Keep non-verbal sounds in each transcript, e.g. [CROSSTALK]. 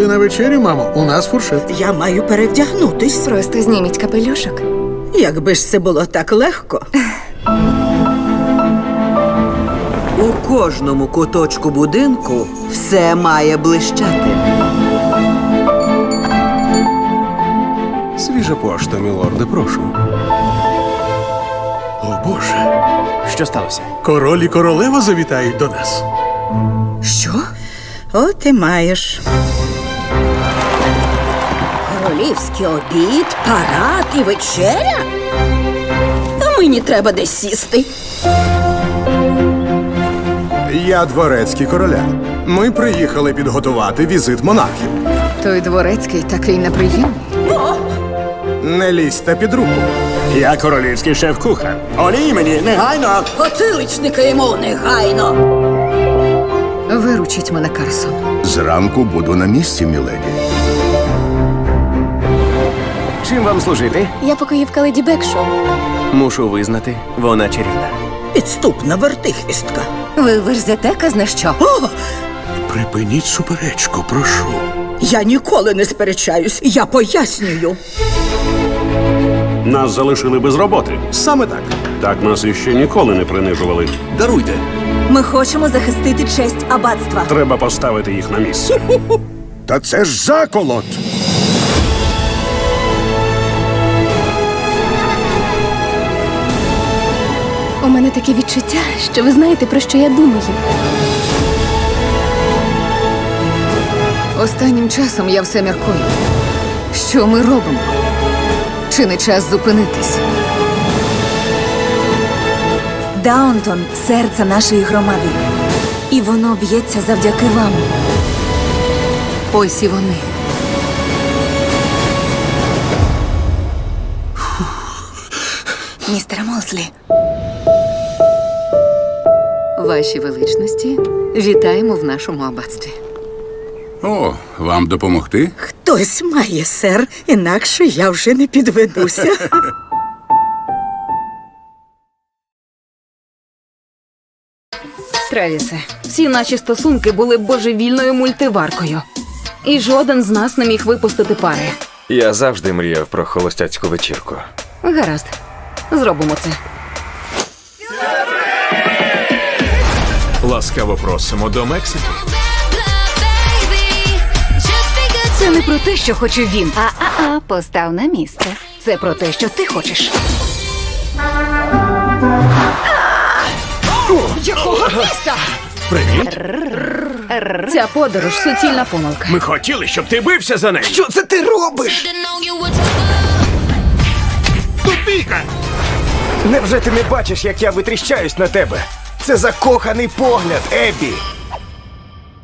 Пішли на вечерю, мамо. У нас фуршет. Я маю перевдягнутись. Просто зніміть капелюшок. Якби ж це було так легко. У кожному куточку будинку все має блищати. Свіжа пошта, мілорде, прошу. О Боже, Що сталося? король і королева завітають до нас. Що? От і маєш. Королівський обід, парад і вечеря? А мені треба десь сісти. Я дворецький короля. Ми приїхали підготувати візит монархів. Той дворецький такий неприємний. Не лізьте під руку. Я королівський шеф-кухар. Олій мені негайно. Потиличника йому негайно. Виручіть мене, Карсон. Зранку буду на місці, міледі. Чим вам служити? Я покоївка леді Бекшоу. Мушу визнати, вона чарівна. Підступна вертихвістка. Ви верзете казна що? О, Припиніть суперечку, прошу. я ніколи не сперечаюсь, я пояснюю. Нас залишили без роботи. Саме так. Так нас іще ніколи не принижували. Даруйте. Ми хочемо захистити честь аббатства. Треба поставити їх на місце. Та це ж заколот! Мене таке відчуття, що ви знаєте, про що я думаю. Останнім часом я все міркую. Що ми робимо? Чи не час зупинитись? Даунтон серце нашої громади. І воно б'ється завдяки вам. Ось і вони. Містер Молслі. Ваші величності, вітаємо в нашому аббатстві. О, вам допомогти? Хтось має, сер, інакше я вже не підведуся. [LAUGHS] Тревісе, всі наші стосунки були божевільною мультиваркою. І жоден з нас не міг випустити пари. Я завжди мріяв про холостяцьку вечірку. Гаразд, зробимо це. Ласкаво просимо до Мексики. Це не про те, що хоче він. А-а-а, постав на місце. Це про те, що ти хочеш. Якого місця? Привіт. Ця подорож суцільна помилка. Ми хотіли, щоб ти бився за нею. Що це ти робиш? Тупіка! Невже ти не бачиш, як я витріщаюсь на тебе? Це закоханий погляд, Еббі.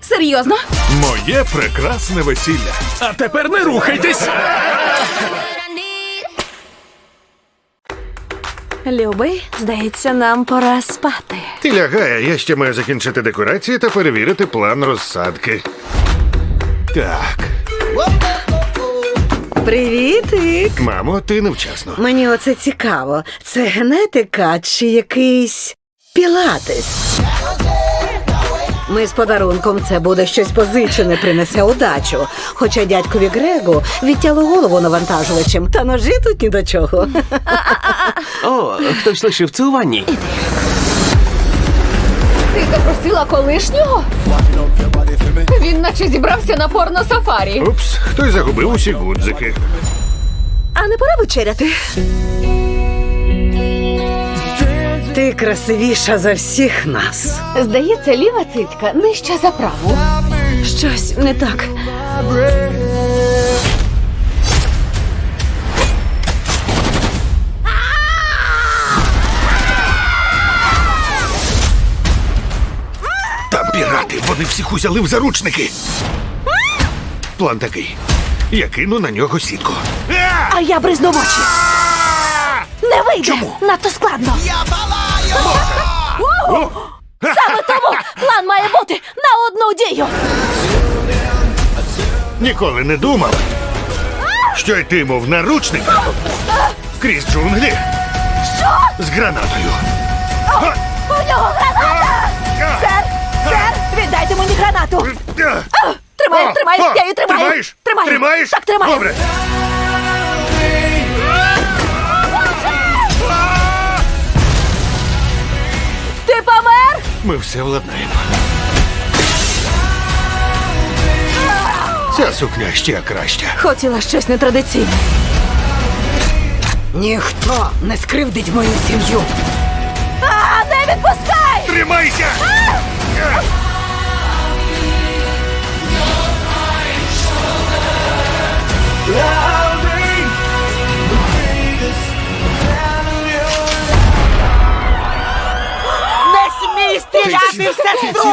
Серйозно? Моє прекрасне весілля. А тепер не рухайтесь! Любий, здається, нам пора спати. Ти лягай, я ще маю закінчити декорації та перевірити план розсадки. Так, Привітик! мамо, ти невчасно. Мені оце цікаво. Це генетика чи якийсь пілатес? Ми з подарунком це буде щось позичене, принесе удачу. Хоча дядькові Грегу відтяло голову навантажувачем, та ножі тут ні до чого. О, хтось лишив це у ванні. Ти запросила колишнього? Він наче зібрався на порно-сафарі. Упс, хтось загубив усі гудзики. А не пора вечеряти? Ти красивіша за всіх нас. Здається, ліва цицька нижча за праву. Щось не так. Там пірати, вони всіх узяли в заручники. План такий. Я кину на нього сітку. А я бризну в очі. Не вийде! Чому? Надто складно. Угу! Саме тому план має бути на одну дію. Ніколи не думав, що йтиму в наручниках крізь джунглі з гранатою. У нього граната! Сер! Сер! Віддайте мені гранату! Тримай! тримаю, О, я її тримаю. Тримаєш? Тримаю. Тримаєш? Так, тримаю. Добре. Ми все владнаємо. Ця сукня ще краща. Хотіла щось нетрадиційне. Ніхто не скривдить мою сім'ю. А, не відпускай! Тримайся! Не смій стріляти в сестру!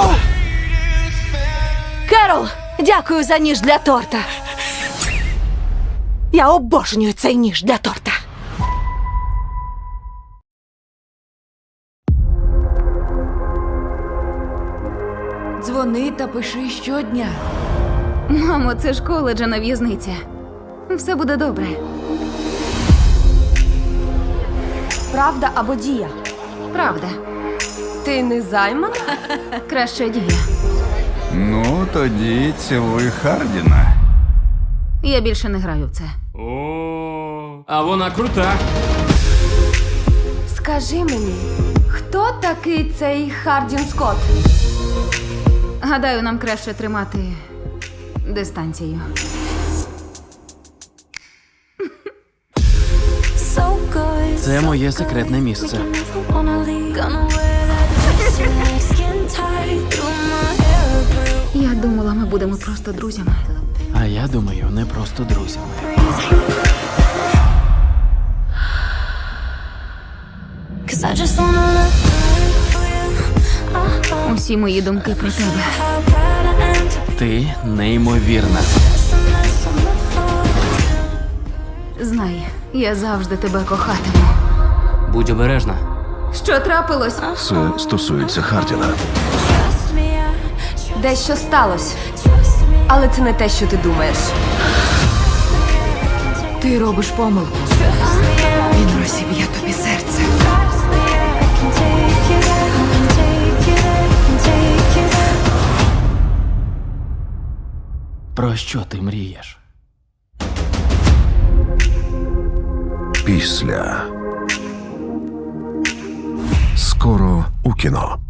Керол, дякую за ніж для торта. Я обожнюю цей ніж для торта. Дзвони та пиши щодня. Мамо, це ж коледж, а не в'язниця. Все буде добре. Правда або дія? Правда. Ти не займана? Краща дія. Ну, тоді цілуй Хардіна. Я більше не граю в це. О, а вона крута. Скажи мені, хто такий цей Хардін Скотт? Гадаю, нам краще тримати дистанцію. Це моє секретне місце. Будемо просто друзями. А я думаю, не просто друзями. Усі мої думки про тебе. Ти неймовірна. Знай, я завжди тебе кохатиму. Будь обережна. Що трапилось? Це стосується Хардіна. Дещо сталося. Але це не те, що ти думаєш. Ти робиш помилку. Він розіб'є тобі серце. Про що ти мрієш? Після. Скоро у кіно.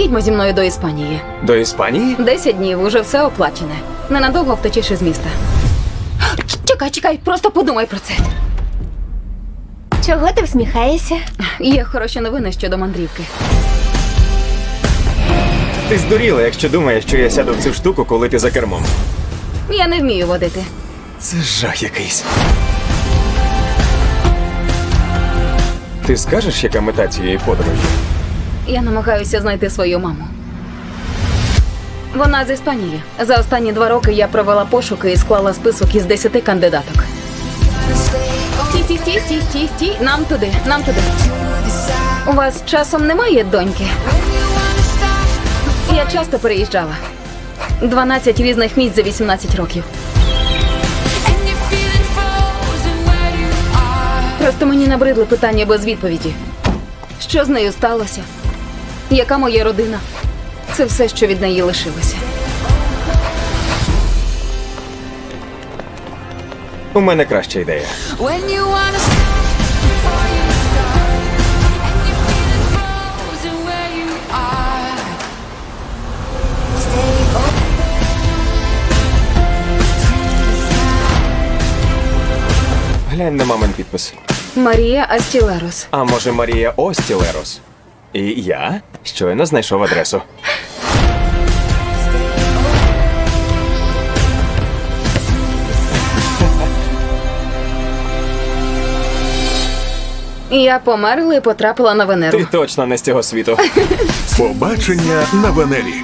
Їдьмо зі мною до Іспанії. До Іспанії? Десять днів, уже все оплачене. Ненадовго втечеш із міста. Чекай, чекай, просто подумай про це. Чого ти всміхаєшся? Є хороші новини щодо мандрівки. Ти здуріла, якщо думаєш, що я сяду в цю штуку, коли ти за кермом. Я не вмію водити. Це жах якийсь. Ти скажеш, яка мета цієї подорожі? Я намагаюся знайти свою маму. Вона з Іспанії. За останні два роки я провела пошуки і склала список із десяти кандидаток. Стій, стій, стій, стій, стій, стій. Нам туди, нам туди. У вас часом немає доньки? Я часто переїжджала. 12 різних місць за 18 років. Просто мені набридли питання без відповіді. Що з нею сталося? Яка моя родина? Це все, що від неї лишилося. У мене краща ідея. Глянь на мамин підпис. Марія Астілерос. А може Марія Остілерос? І я щойно знайшов адресу. Я померла і потрапила на Венеру. Ти точно не з цього світу. Побачення на Венері.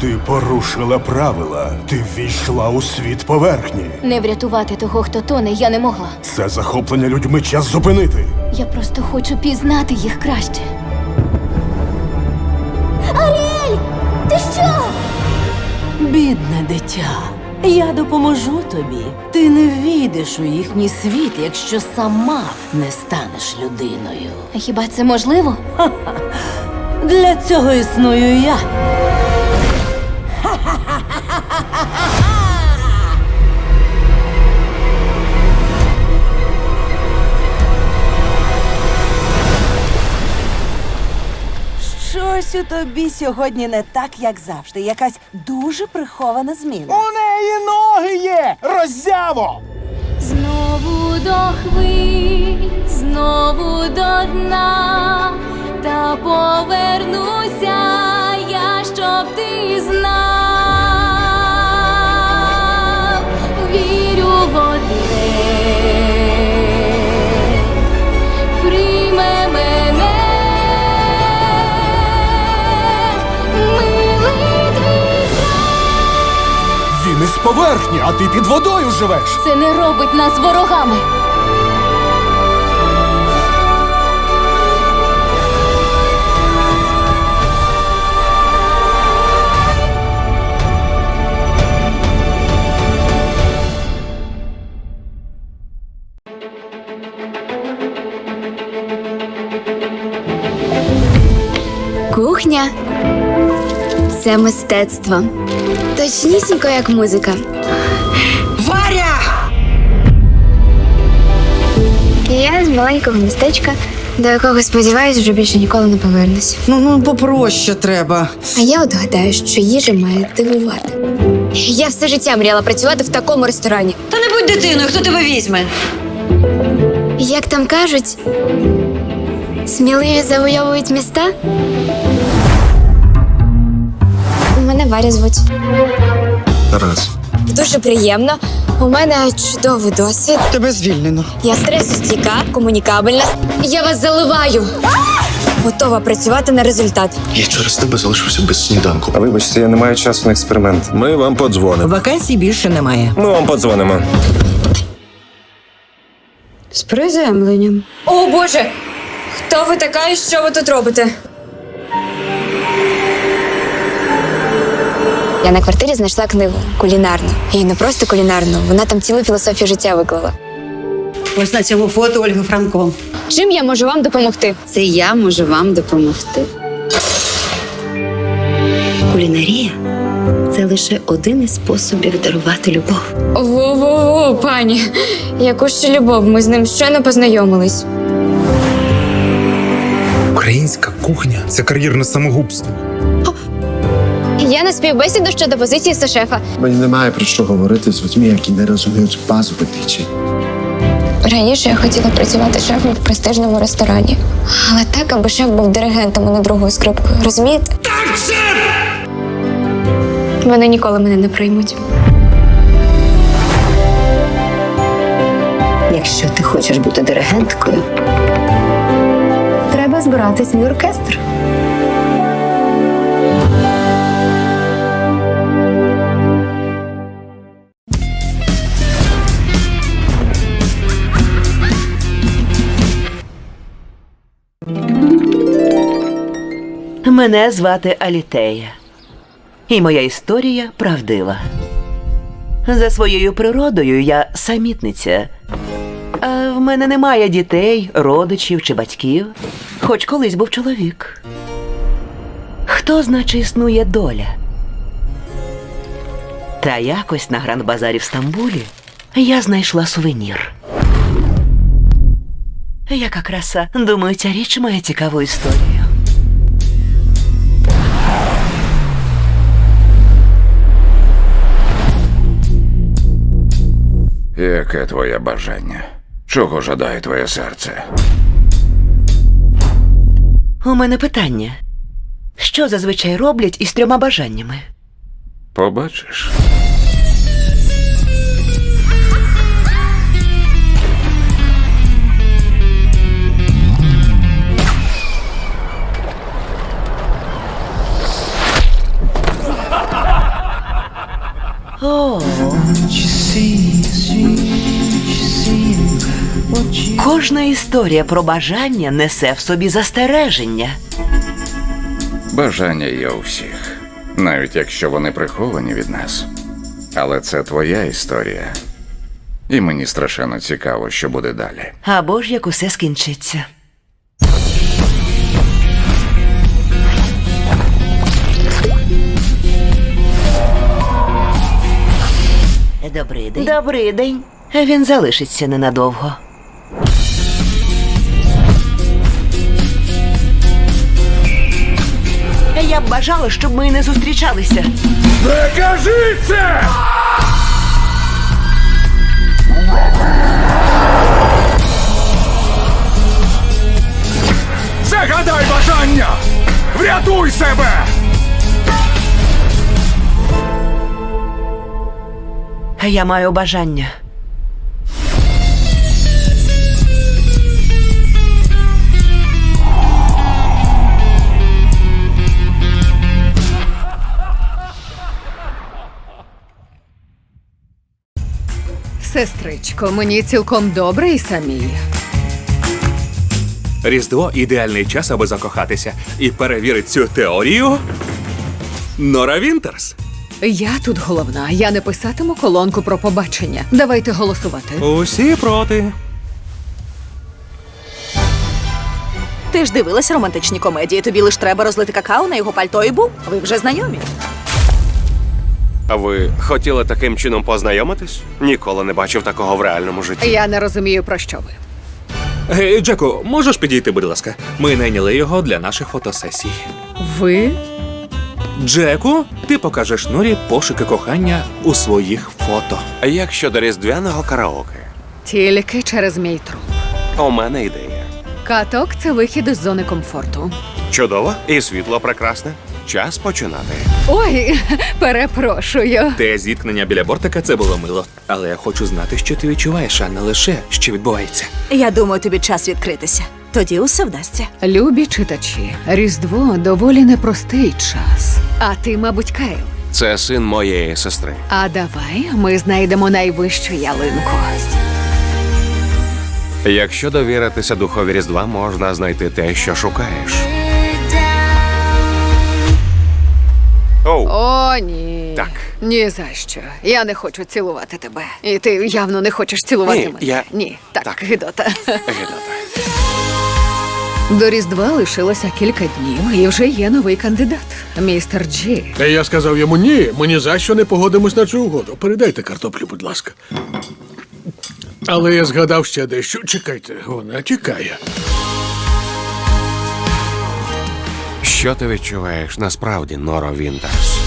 Ти порушила правила. Ти ввійшла у світ поверхні. Не врятувати того, хто тоне, я не могла. Це захоплення людьми час зупинити. Я просто хочу пізнати їх краще. Аріель! Ти що? Бідне дитя, я допоможу тобі. Ти не війдеш у їхній світ, якщо сама не станеш людиною. А хіба це можливо? [LAUGHS] Для цього існую я. Щось у тобі сьогодні не так, як завжди. Якась дуже прихована зміна. Неї ноги є! Роззяво! Знову до хвиль, знову до дна, та повернуся я, щоб ти знав, а ти під водою живеш. Це не робить нас ворогами. Кухня це мистецтво. Точнісінько як музика. Я з маленького містечка, до якого сподіваюсь, вже більше ніколи не повернусь. Ну ну попроще треба. А я от гадаю, що їжа має дивувати. Я все життя мріяла працювати в такому ресторані. Та не будь дитиною, хто тебе візьме? Як там кажуть, сміливі завойовують міста. Мене Варя звуть. Тарас. Дуже приємно. У мене чудовий досвід. Тебе звільнено. Я стресостійка, комунікабельна. Я вас заливаю. Готова працювати на результат. Я через тебе залишився без сніданку. А вибачте, я не маю часу на експеримент. Ми вам подзвонимо. Вакансій більше немає. Ми вам подзвонимо. З приземленням. О Боже! Хто ви така і що ви тут робите? Я на квартирі знайшла книгу кулінарну. І не просто кулінарну, вона там цілу філософію життя виклала. Ось на цьому фото Ольга Франко. Чим я можу вам допомогти? Це я можу вам допомогти. Кулінарія це лише один із способів дарувати любов. Во-во-во, пані. Яку ще любов? Ми з ним щойно познайомились. Українська кухня це кар'єрне самогубство. Я на співбесіду щодо позиції шефа. Мені немає про що говорити з людьми, які не розуміють базових речей. Раніше я хотіла працювати шефом в престижному ресторані. Але так, аби шеф був диригентом, а не другою скрипкою. Розумієте? Так, шеф! Вони ніколи мене не приймуть. Якщо ти хочеш бути диригенткою, треба збирати свій оркестр. Мене звати Алітея. І моя історія правдива. За своєю природою я самітниця. А в мене немає дітей, родичів чи батьків, хоч колись був чоловік. Хто, значить, існує доля? Та якось на гранд-базарі в Стамбулі я знайшла сувенір. Яка краса. Думаю, ця річ має цікаву історію. Яке твоє бажання? Чого жадає твоє серце? У мене питання. Що зазвичай роблять із трьома бажаннями? Побачиш. О. Кожна історія про бажання несе в собі застереження. Бажання є у всіх, навіть якщо вони приховані від нас. Але це твоя історія. І мені страшенно цікаво, що буде далі. Або ж як усе скінчиться. Добрий день. Добрий день. Він залишиться ненадовго. Я б бажала, щоб ми не зустрічалися. Не кажи це! Загадай бажання! Врятуй себе! Я маю бажання. Сестричко, мені цілком добре і самій. Різдво ідеальний час, аби закохатися. І перевірить цю теорію. Нора Вінтерс. Я тут головна. Я не писатиму колонку про побачення. Давайте голосувати. Усі проти. Ти ж дивилась романтичні комедії. Тобі лиш треба розлити какао на його пальто і бум. Ви вже знайомі. А ви хотіли таким чином познайомитись? Ніколи не бачив такого в реальному житті. Я не розумію, про що ви. Гей, Джеку, можеш підійти, будь ласка? Ми найняли його для наших фотосесій. Ви? Джеку, ти покажеш Норі пошуки кохання у своїх фото. А як щодо різдвяного караоке? Тільки через мій труп. У мене ідея. Каток це вихід із зони комфорту. Чудово і світло прекрасне. Час починати. Ой, [LAUGHS] перепрошую. Те зіткнення біля бортика це було мило. Але я хочу знати, що ти відчуваєш, а не лише що відбувається. Я думаю, тобі час відкритися. Тоді усе вдасться. Любі читачі, Різдво доволі непростий час. А ти, мабуть, Кайл. Це син моєї сестри. А давай ми знайдемо найвищу ялинку. Якщо довіритися духові Різдва, можна знайти те, що шукаєш. Оу, О, ні. Так. Ні за що. Я не хочу цілувати тебе. І ти явно не хочеш цілувати Ні, мене. я- Ні, так, Так. Гидота. Гедота. До Різдва лишилося кілька днів, і вже є новий кандидат. Містер Джі. Я сказав йому ні, ми ні за що не погодимось на цю угоду. Передайте картоплю, будь ласка. Але я згадав ще дещо. Чекайте, вона тікає. Що ти відчуваєш насправді, Норо Вінтерс?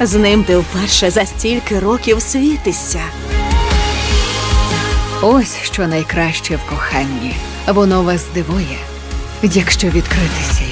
З ним ти вперше за стільки років світишся. Ось що найкраще в коханні. Воно вас здивує, якщо відкритися